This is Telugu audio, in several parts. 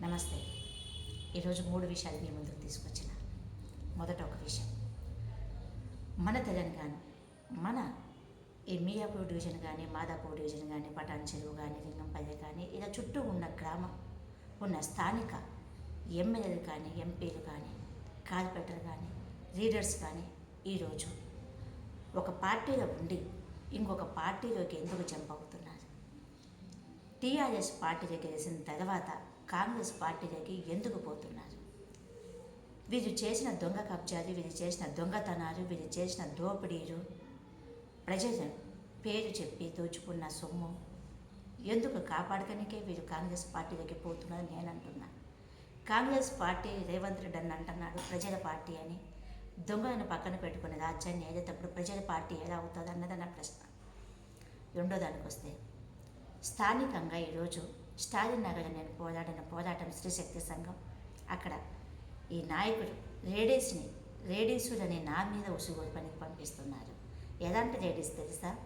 నమస్తే. ఈరోజు మూడు విషయాలు మీ ముందుకు తీసుకొచ్చిన. మొదట ఒక విషయం. మన తెలంగాణ మన ఈ మియాపూర్ డివిజన్ కానీ మాదాపూర్ డివిజన్ కానీ పటాన్ చెరువు కానీ లింగంపల్లి కానీ ఇలా చుట్టూ ఉన్న గ్రామం ఉన్న స్థానిక ఎమ్మెల్యేలు కానీ ఎంపీలు కానీ కార్పొరేటర్ కానీ లీడర్స్ కానీ ఈరోజు ఒక పార్టీలో ఉండి ఇంకొక పార్టీలోకి ఎందుకు జంప్ అవుతున్నారు? టీఆర్ఎస్ పార్టీలో గెలిచిన తర్వాత కాంగ్రెస్ పార్టీలోకి ఎందుకు పోతున్నారు? వీరు చేసిన దొంగ కబ్జాలు వీరు చేసిన దొంగతనాలు వీరు చేసిన దోపిడీలు ప్రజల పేరు చెప్పి దోచుకున్న సొమ్ము ఎందుకు కాపాడకనికే వీరు కాంగ్రెస్ పార్టీలోకి పోతున్నారని నేను అంటున్నా. కాంగ్రెస్ పార్టీ రేవంత్ రెడ్డి అని అంటున్నాడు ప్రజల పార్టీ అని. దొంగలను పక్కన పెట్టుకుని రాజ్యాన్ని ఏదేటప్పుడు ప్రజల పార్టీ ఎలా అవుతుంది అన్నది నా ప్రశ్న. రెండో దానికి వస్తే స్థానికంగా ఈరోజు స్టాలిన్ నగర్లో నేను పోరాడిన పోరాటం స్త్రీశక్తి సంఘం. అక్కడ ఈ నాయకుడు లేడీస్ని లేడీసులని నా మీద ఉసుగోలు పనికి పంపిస్తున్నారు. ఎలాంటి లేడీస్ తెలుసా?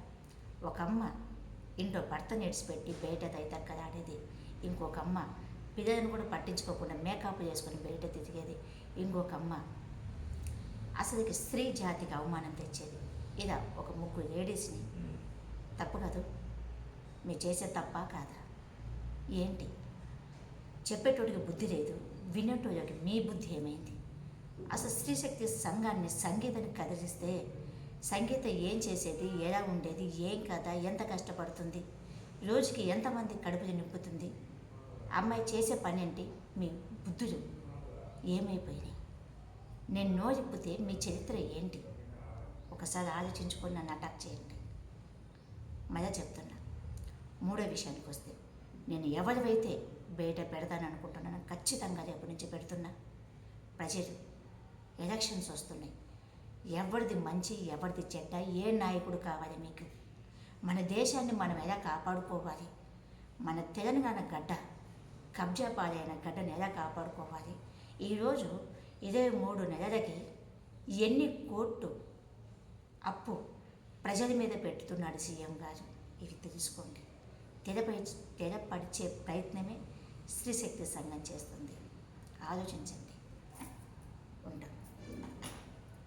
ఒక అమ్మ ఇంట్లో భర్త నిడిచిపెట్టి బయట దైతక్కలాడేది ఇంకొక అమ్మ పిల్లలను కూడా పట్టించుకోకుండా మేకప్ చేసుకొని బయట తిరిగేది. ఇంకొక అమ్మ అసలుకి స్త్రీ జాతికి అవమానం తెచ్చేది. ఇలా ఒక ముగ్గురు లేడీస్ని తప్పు కాదు. మీరు చేసే తప్ప కాదా ఏంటి? చెప్పేటోడికి బుద్ధి లేదు వినేటోడికి మీ బుద్ధి ఏమైంది? అసలు స్త్రీశక్తి సంఘాన్ని సంగీతాన్ని కదిలిస్తే సంగీతం ఏం చేసేది ఎలా ఉండేది ఏం కదా ఎంత కష్టపడుతుంది రోజుకి ఎంతమంది కడుపులు నింపుతుంది? అమ్మాయి చేసే పని ఏంటి మీ బుద్ధులు ఏమైపోయినాయి? నేను నోరిప్పితే మీ చరిత్ర ఏంటి? ఒకసారి ఆలోచించుకొని నన్ను అటాక్ చేయండి. మళ్ళా చెప్తున్నా. మూడో విషయానికి వస్తే నేను ఎవరివైతే బయట పెడతాను అనుకుంటున్నానో ఖచ్చితంగా రేపు నుంచి పెడుతున్నా. ప్రజలు ఎలక్షన్స్ వస్తున్నాయి. ఎవరిది మంచి ఎవరిది చెడ్డ ఏ నాయకుడు కావాలి మీకు? మన దేశాన్ని మనం ఎలా కాపాడుకోవాలి? మన తెలంగాణ గడ్డ కబ్జా పాలైన గడ్డను ఎలా కాపాడుకోవాలి? ఈరోజు ఇరవై మూడు నెలలకి ఎన్ని కోట్లు అప్పు ప్రజల మీద పెట్టుతున్నాడు సీఎం గారు? ఇవి తెలుసుకోండి. తెరపరిచి తెరపరిచే ప్రయత్నమే స్త్రీశక్తి సంఘం చేస్తుంది. ఆలోచించండి. ఉంటాం.